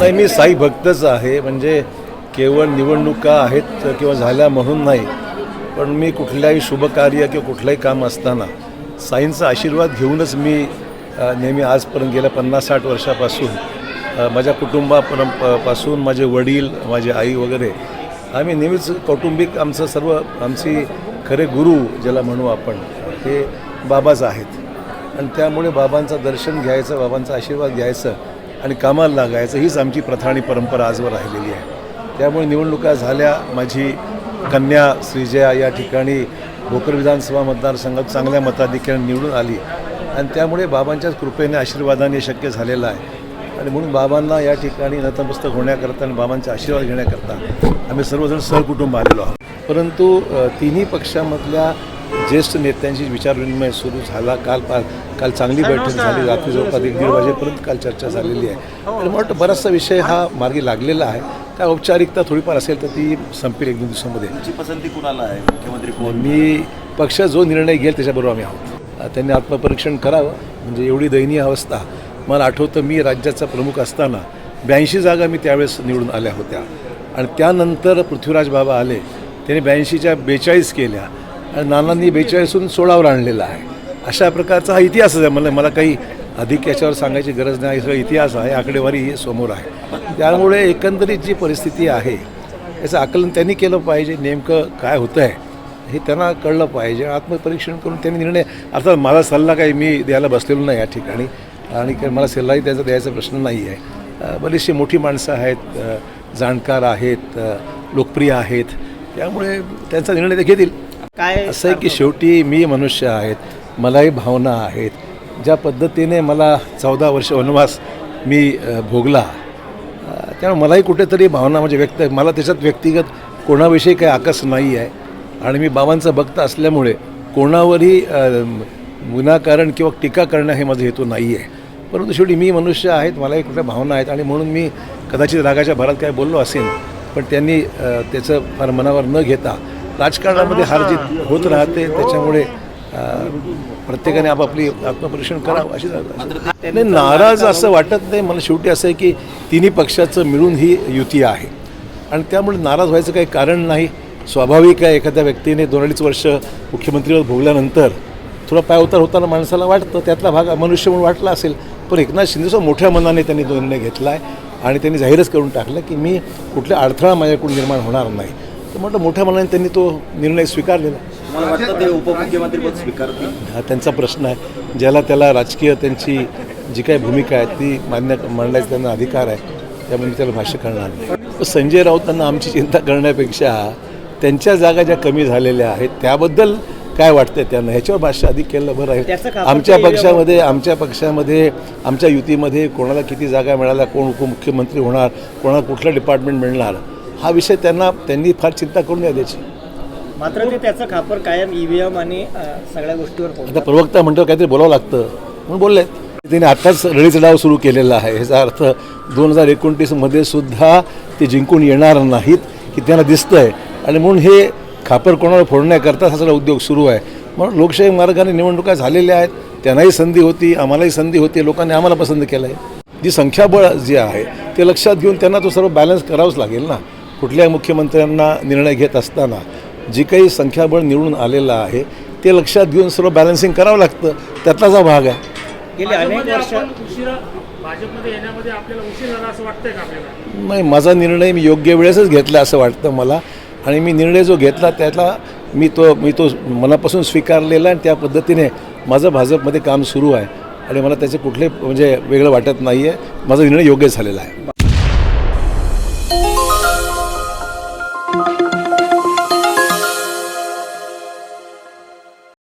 नाही मी साई भक्तच आहे. म्हणजे केवळ निवडणुका आहेत किंवा झाल्या म्हणून नाही पण मी कुठल्याही शुभकार्य किंवा कुठलंही काम असताना साईंचा आशीर्वाद घेऊनच मी नेहमी आजपर्यंत गेल्या पन्नास साठ वर्षापासून माझ्या कुटुंबापर्यंत पासून माझे वडील माझी आई वगैरे आम्ही नेहमीच कौटुंबिक आमचं सर्व आमची खरे गुरु ज्याला म्हणू आपण हे बाबाच आहेत. आणि त्यामुळे बाबांचं दर्शन घ्यायचं बाबांचा आशीर्वाद घ्यायचं आणि कामाला लागायचं हीच आमची प्रथा आणि परंपरा आजवर राहिलेली आहे. त्यामुळे निवडणुका झाल्या माझी कन्या श्रीजया या ठिकाणी भोकर विधानसभा मतदारसंघात चांगल्या मताधिक्याने निवडून आली. आणि त्यामुळे बाबांच्याच कृपेने आशीर्वादाने शक्य झालेलं आहे. आणि म्हणून बाबांना या ठिकाणी नतमस्तक होण्याकरता आणि बाबांचा आशीर्वाद घेण्याकरता आम्ही सर्वजण सहकुटुंब आलेलो आहोत. परंतु तिन्ही पक्षामधल्या ज्येष्ठ नेत्यांशी विचारविनिमय सुरू झाला. काल पा काल चांगली बैठक झाली. रात्री जवळपास एक दीड वाजेपर्यंत काल चर्चा झालेली आहे. आणि मला वाटतं बराचसा विषय हा मार्गी लागलेला आहे. काय औपचारिकता थोडीफार असेल तर ती संपेल एक दोन दिवसामध्ये. तुमची पसंती कुणाला आहे? मुख्यमंत्री कोण? मी पक्ष जो निर्णय घेईल त्याच्याबरोबर आम्ही आहोत. त्यांनी आत्मपरीक्षण करावं. म्हणजे एवढी दयनीय अवस्था. मला आठवतं मी राज्याचा प्रमुख असताना ब्याऐंशी जागा मी त्यावेळेस निवडून आल्या होत्या. आणि त्यानंतर पृथ्वीराज बाबा आले. त्यांनी ब्याऐंशीच्या बेचाळीस केल्या. नानांनी बेचाळीसून सोळावर आणलेला आहे. अशा प्रकारचा हा इतिहासच आहे. मला मला काही अधिक याच्यावर सांगायची गरज नाही. सगळं सगळा इतिहास आहे. आकडेवारी समोर आहे. त्यामुळे एकंदरीत जी परिस्थिती आहे याचं आकलन त्यांनी केलं पाहिजे. नेमकं काय होतं आहे हे त्यांना कळलं पाहिजे. आत्मपरीक्षण करून त्यांनी निर्णय अर्थात माझा सल्ला काही मी द्यायला बसलेलो नाही या ठिकाणी. आणि काही मला सल्लाही त्याचा द्यायचा प्रश्न नाही आहे. बरीचशी मोठी माणसं आहेत. जाणकार आहेत. लोकप्रिय आहेत. त्यामुळे त्यांचा निर्णय ते घेतील. काय असं आहे की शेवटी मी मनुष्य आहेत मलाही भावना आहेत. ज्या पद्धतीने मला चौदा वर्ष वनवास मी भोगला त्यामुळे मलाही कुठेतरी भावना म्हणजे व्यक्त मला त्याच्यात व्यक्तिगत कोणाविषयी काही आकस नाही आहे. आणि मी बाबांचं भक्त असल्यामुळे कोणावरही विनाकारण किंवा टीका करणं हे माझा हेतू नाही आहे. परंतु शेवटी मी मनुष्य आहेत मलाही कुठल्या भावना आहेत आणि म्हणून मी कदाचित रागाच्या भरात काय बोललो असेल पण त्यांनी त्याचं फार मनावर न घेता राजकारणामध्ये हार जीत होत राहते त्याच्यामुळे प्रत्येकाने आपापली आत्मपरीक्षण करावं अशी नाही नाराज असं वाटत नाही. मला शेवटी असं आहे की तिन्ही पक्षाचं मिळून ही युती आहे. आणि त्यामुळे नाराज व्हायचं काही कारण नाही. स्वाभाविक आहे एखाद्या व्यक्तीने दोन अडीच वर्ष मुख्यमंत्रीपद भोगल्यानंतर थोडा पाय उतार होताना माणसाला वाटतं त्यातला भाग मनुष्य म्हणून वाटला असेल. पण एकनाथ शिंदेसह मोठ्या मनाने त्यांनी निर्णय घेतला आहे आणि त्यांनी जाहीरच करून टाकलं की मी कुठल्या अडथळा माझ्याकडून निर्माण होणार नाही. तर म्हटलं मोठ्या मनाने त्यांनी तो निर्णय स्वीकारलेला. तुम्हाला वाटतं ते उपमुख्यमंत्रीपद स्वीकारतील? हा त्यांचा प्रश्न आहे. ज्याला त्याला राजकीय त्यांची जी काही भूमिका आहे ती मान्य मांडण्याचा त्यांना अधिकार आहे त्यामुळे मी त्याला भाष्य करणार नाही. संजय राऊतांना आमची चिंता करण्यापेक्षा त्यांच्या जागा ज्या कमी झालेल्या आहेत त्याबद्दल काय वाटतंय त्यांना? ह्याच्यावर भाष्य अधिक केलं बरं आहे. आमच्या ते- पक्षामध्ये आमच्या पक्षामध्ये आमच्या युतीमध्ये कोणाला किती जागा मिळाल्या कोण उपमुख्यमंत्री होणार कोणाला कुठलं डिपार्टमेंट मिळणार हा विषय त्यांना त्यांनी फार चिंता करून द्या त्याची मात्र ते त्याचं खापर कायम ईव्हीएम आणि अ, सगळ्या गोष्टीवर आता प्रवक्ता म्हणतो काहीतरी बोलावं लागतं. म्हणून बोलले. त्यांनी आत्ताच रळीचा डाव सुरू केलेला आहे. ह्याचा अर्थ दोन हजार एकोणतीसमध्ये सुद्धा ते जिंकून येणार नाहीत की त्यांना दिसतंय. आणि म्हणून हे खापर कोणाला फोडण्याकरता हा सगळा उद्योग सुरू आहे. म्हणून लोकशाही मार्गाने निवडणुका झालेल्या आहेत. त्यांनाही संधी होती आम्हालाही संधी होती. लोकांनी आम्हाला पसंत केलं आहे जी संख्याबळ जे आहे ते लक्षात घेऊन त्यांना तो सर्व बॅलन्स करावंच लागेल ना? कुठल्याही मुख्यमंत्र्यांना निर्णय घेत असताना जी काही संख्याबळ निवडून आलेलं आहे ते लक्षात घेऊन सर्व बॅलन्सिंग करावं लागतं. त्यातलाच हा भाग आहे. गेली अनेक वर्ष आपण उशिरा भाजपमध्ये येण्यामध्ये आपल्याला उशीर झाला असं वाटतंय का आपल्याला? नाही माझा निर्णय मी योग्य वेळेसच घेतला असं वाटतं मला. आणि मी निर्णय जो घेतला त्यातला मी तो मी तो मनापासून स्वीकारलेला आणि त्या पद्धतीने माझं भाजपमध्ये काम सुरू आहे. आणि मला त्याचे कुठले म्हणजे वेगळं वाटत नाही आहे माझा निर्णय योग्य झालेला आहे.